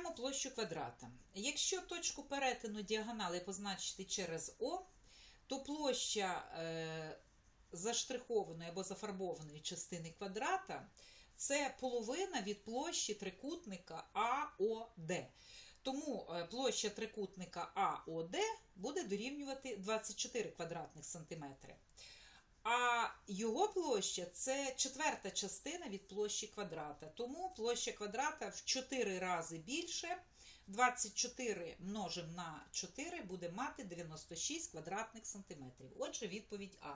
Шукаємо площу квадрата. Якщо точку перетину діагонали позначити через О, то площа е, заштрихованої або зафарбованої частини квадрата це половина від площі трикутника АОД. Тому е, площа трикутника АОД буде дорівнювати 24 квадратних сантиметри. Його площа це четверта частина від площі квадрата. Тому площа квадрата в 4 рази більше. 24 множимо на 4 буде мати 96 квадратних сантиметрів. Отже, відповідь А.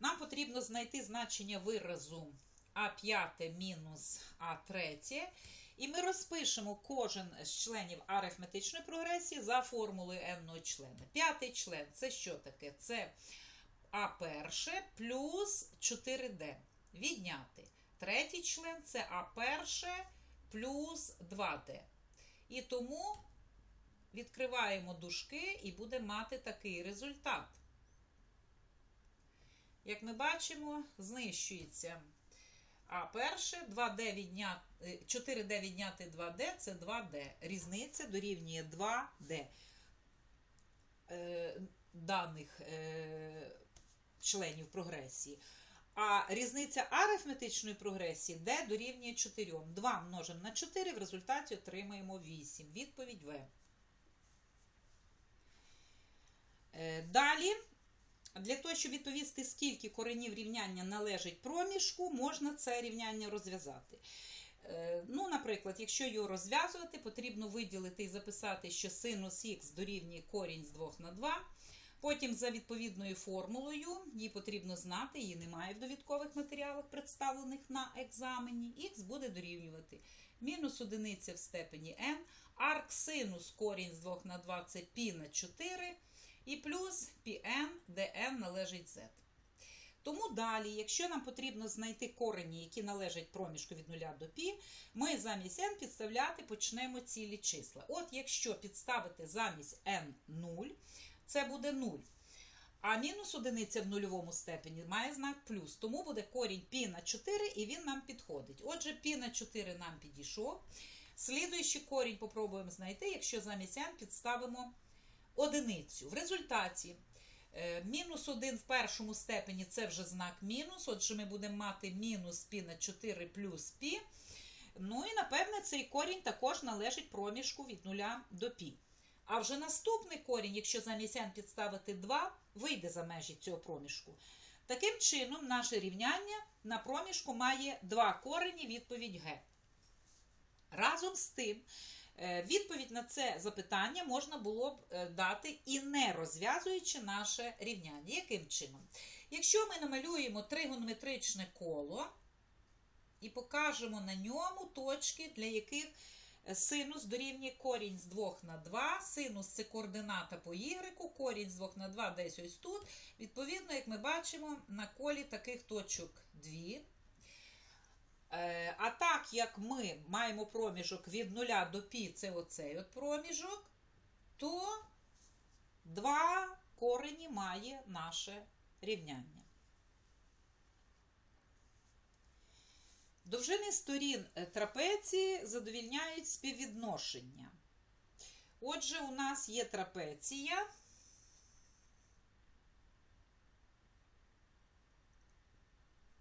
Нам потрібно знайти значення виразу А5 мінус А3. І ми розпишемо кожен з членів арифметичної прогресії за формулою n члена. П'ятий член це що таке? Це А1 плюс 4D. Відняти. Третій член це А1 плюс 2D. І тому відкриваємо дужки і будемо мати такий результат. Як ми бачимо, знищується а перше 2D відняти 4D відняти 2D це 2D. Різниця дорівнює 2D е, даних е, членів прогресії. А різниця арифметичної прогресії D дорівнює 4. 2 множимо на 4, в результаті отримаємо 8. Відповідь В. Е, Далі. Для того, щоб відповісти, скільки коренів рівняння належить проміжку, можна це рівняння розв'язати. Е, Ну, Наприклад, якщо його розв'язувати, потрібно виділити і записати, що синус х дорівнює корінь з 2 на 2. Потім за відповідною формулою, її потрібно знати, її немає в довідкових матеріалах, представлених на екзамені. Х буде дорівнювати мінус одиниця в степені n, арк синус корінь з 2 на 2 це π на 4. І плюс πn, де n належить z. Тому далі, якщо нам потрібно знайти корені, які належать проміжку від 0 до π, ми замість n підставляти почнемо цілі числа. От якщо підставити замість n 0, це буде 0. А мінус одиниця в нульовому степені має знак плюс. Тому буде корінь π на 4 і він нам підходить. Отже, π на 4 нам підійшов. Слідуючий корінь попробуємо знайти, якщо замість n підставимо одиницю. В результаті е, мінус 1 в першому степені це вже знак мінус. Отже, ми будемо мати мінус пі на 4 плюс пі. Ну і, напевне, цей корінь також належить проміжку від 0 до пі. А вже наступний корінь, якщо замість n підставити 2, вийде за межі цього проміжку. Таким чином, наше рівняння на проміжку має два корені відповідь Г. Разом з тим, Відповідь на це запитання можна було б е, дати і не розв'язуючи наше рівняння. Яким чином? Якщо ми намалюємо тригонометричне коло і покажемо на ньому точки, для яких е, синус дорівнює корінь з 2 на 2, синус це координата по y, корінь з 2 на 2 десь ось тут. Відповідно, як ми бачимо, на колі таких точок 2. Е, А так як ми маємо проміжок від 0 до π, це оцей от проміжок, то два корені має наше рівняння. Довжини сторін е, трапеції задовільняють співвідношення. Отже, у нас є трапеція.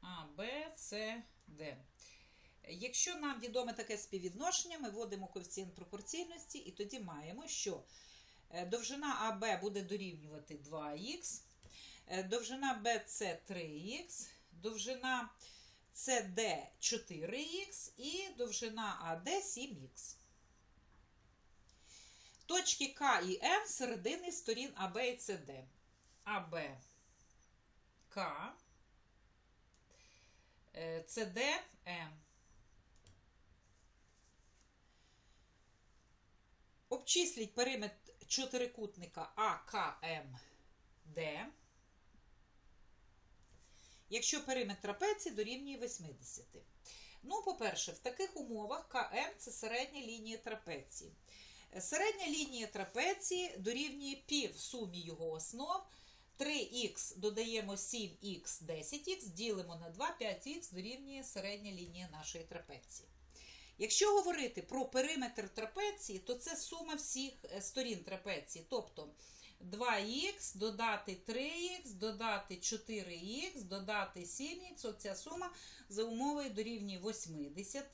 А, Б, С, Д. Якщо нам відоме таке співвідношення, ми вводимо коефіцієнт пропорційності, і тоді маємо, що е, довжина АБ буде дорівнювати 2х, е, довжина БЦ 3х, довжина СД 4х і довжина АД 7х. Точки К і М середини сторін АБ і СД. АБ К, СД М. Обчисліть периметр чотирикутника АКМД, якщо периметр трапеції дорівнює 80. Ну, по-перше, в таких умовах КМ це середня лінія трапеції. Середня лінія трапеції дорівнює пів сумі його основ. 3х додаємо 7х, 10х, ділимо на 2, 5х дорівнює середня лінія нашої трапеції. Якщо говорити про периметр трапеції, то це сума всіх е, сторін трапеції. Тобто 2х, додати 3х, додати 4х, додати 7х. Оця сума за умовою дорівнює 80.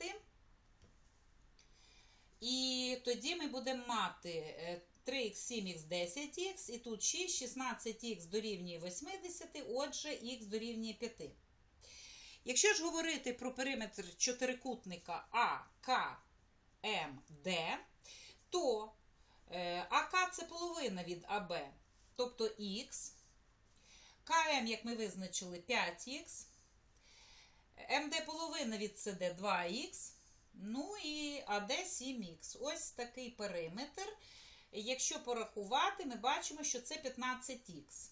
І тоді ми будемо мати е, 3х, 7х, 10х, і тут 6, 16х дорівнює 80, отже, х дорівнює 5. Якщо ж говорити про периметр чотирикутника АКМД, то е, АК це половина від АБ, тобто х, КМ, як ми визначили, 5х, МД половина від СД 2х, ну і АД 7х. Ось такий периметр. Якщо порахувати, ми бачимо, що це 15х.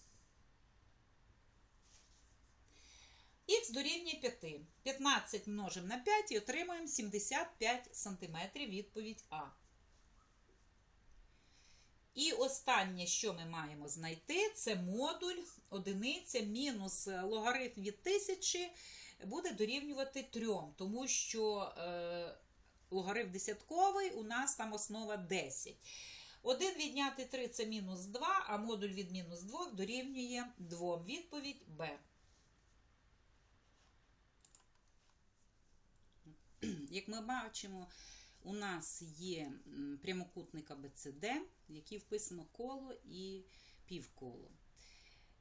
Х дорівнює 5. 15 множимо на 5 і отримуємо 75 см відповідь А. І останнє, що ми маємо знайти, це модуль одиниця мінус логарифм від 1000 буде дорівнювати 3, тому що е, логарифм десятковий у нас там основа 10. 1 відняти 3 це мінус 2, а модуль від мінус 2 дорівнює 2. Відповідь Б. Як ми бачимо, у нас є прямокутник АБЦД, в який вписано коло і півколо.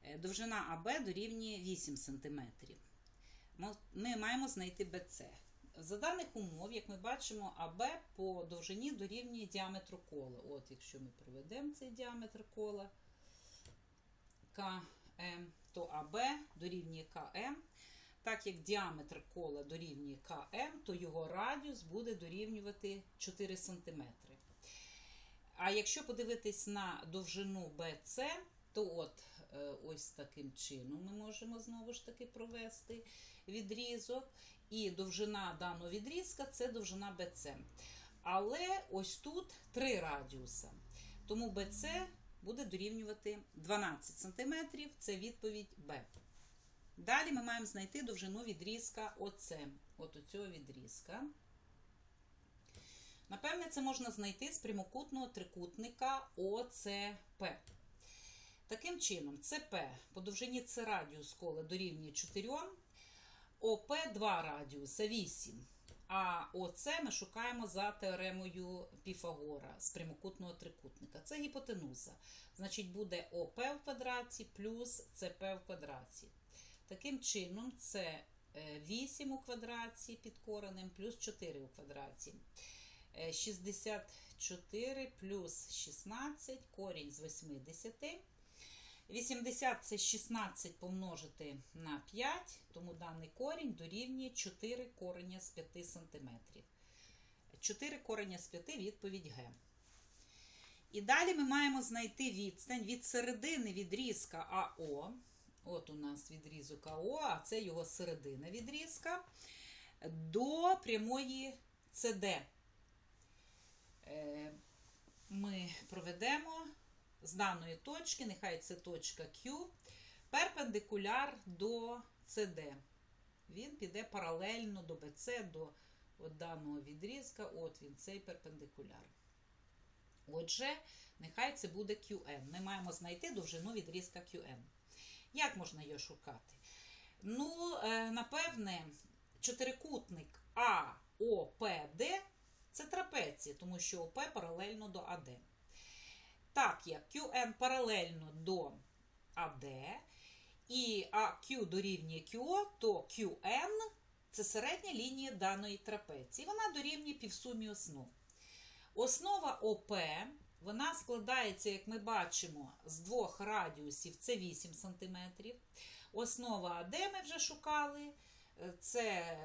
Е, Довжина АБ дорівнює 8 см. Ми маємо знайти БЦ. За даних умов, як ми бачимо, АБ по довжині дорівнює діаметру кола. От, якщо ми проведемо цей діаметр кола КМ, то АБ дорівнює КМ. Так як діаметр кола дорівнює КМ, то його радіус буде дорівнювати 4 см. А якщо подивитись на довжину BC, то от ось таким чином ми можемо знову ж таки провести відрізок. І довжина даного відрізка це довжина BC. Але ось тут три радіуса. Тому BC буде дорівнювати 12 см, це відповідь Б. Далі ми маємо знайти довжину відрізка ОЦ. От у цього відрізка. Напевне, це можна знайти з прямокутного трикутника ОЦП. Таким чином, ЦП по довжині С радіус кола дорівнює 4, ОП 2 радіуса 8. А ОЦ ми шукаємо за теоремою Піфагора з прямокутного трикутника. Це гіпотенуза. Значить, буде ОП в квадраті плюс ЦП в квадраті. Таким чином, це 8 у квадраті під коренем плюс 4 у квадраті. 64 плюс 16 корінь з 80. 80 це 16 помножити на 5, тому даний корінь дорівнює 4 кореня з 5 см. 4 кореня з 5 відповідь Г. І далі ми маємо знайти відстань від середини відрізка АО. От у нас відрізок АО, а це його середина відрізка, до прямої СД. Ми проведемо з даної точки, нехай це точка Q, перпендикуляр до CD. Він піде паралельно до BC, до от даного відрізка, от він, цей перпендикуляр. Отже, нехай це буде QN. Ми маємо знайти довжину відрізка QN. Як можна його шукати? Ну, е, напевне, чотирикутник АОПД це трапеція, тому що ОП паралельно до АД. Так як QN паралельно до AD і AQ дорівнює QO, то QN це середня лінія даної трапеції. Вона дорівнює півсумі основ. Основа ОП вона складається, як ми бачимо, з двох радіусів це 8 см. Основа АД ми вже шукали, це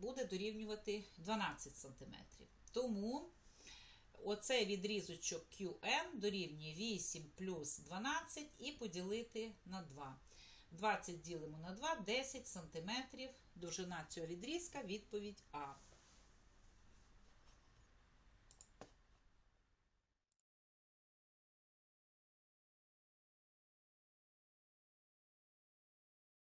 буде дорівнювати 12 см. Тому оцей відрізочок QN дорівнює 8 плюс 12 і поділити на 2. 20 ділимо на 2, 10 см. Довжина цього відрізка, відповідь А.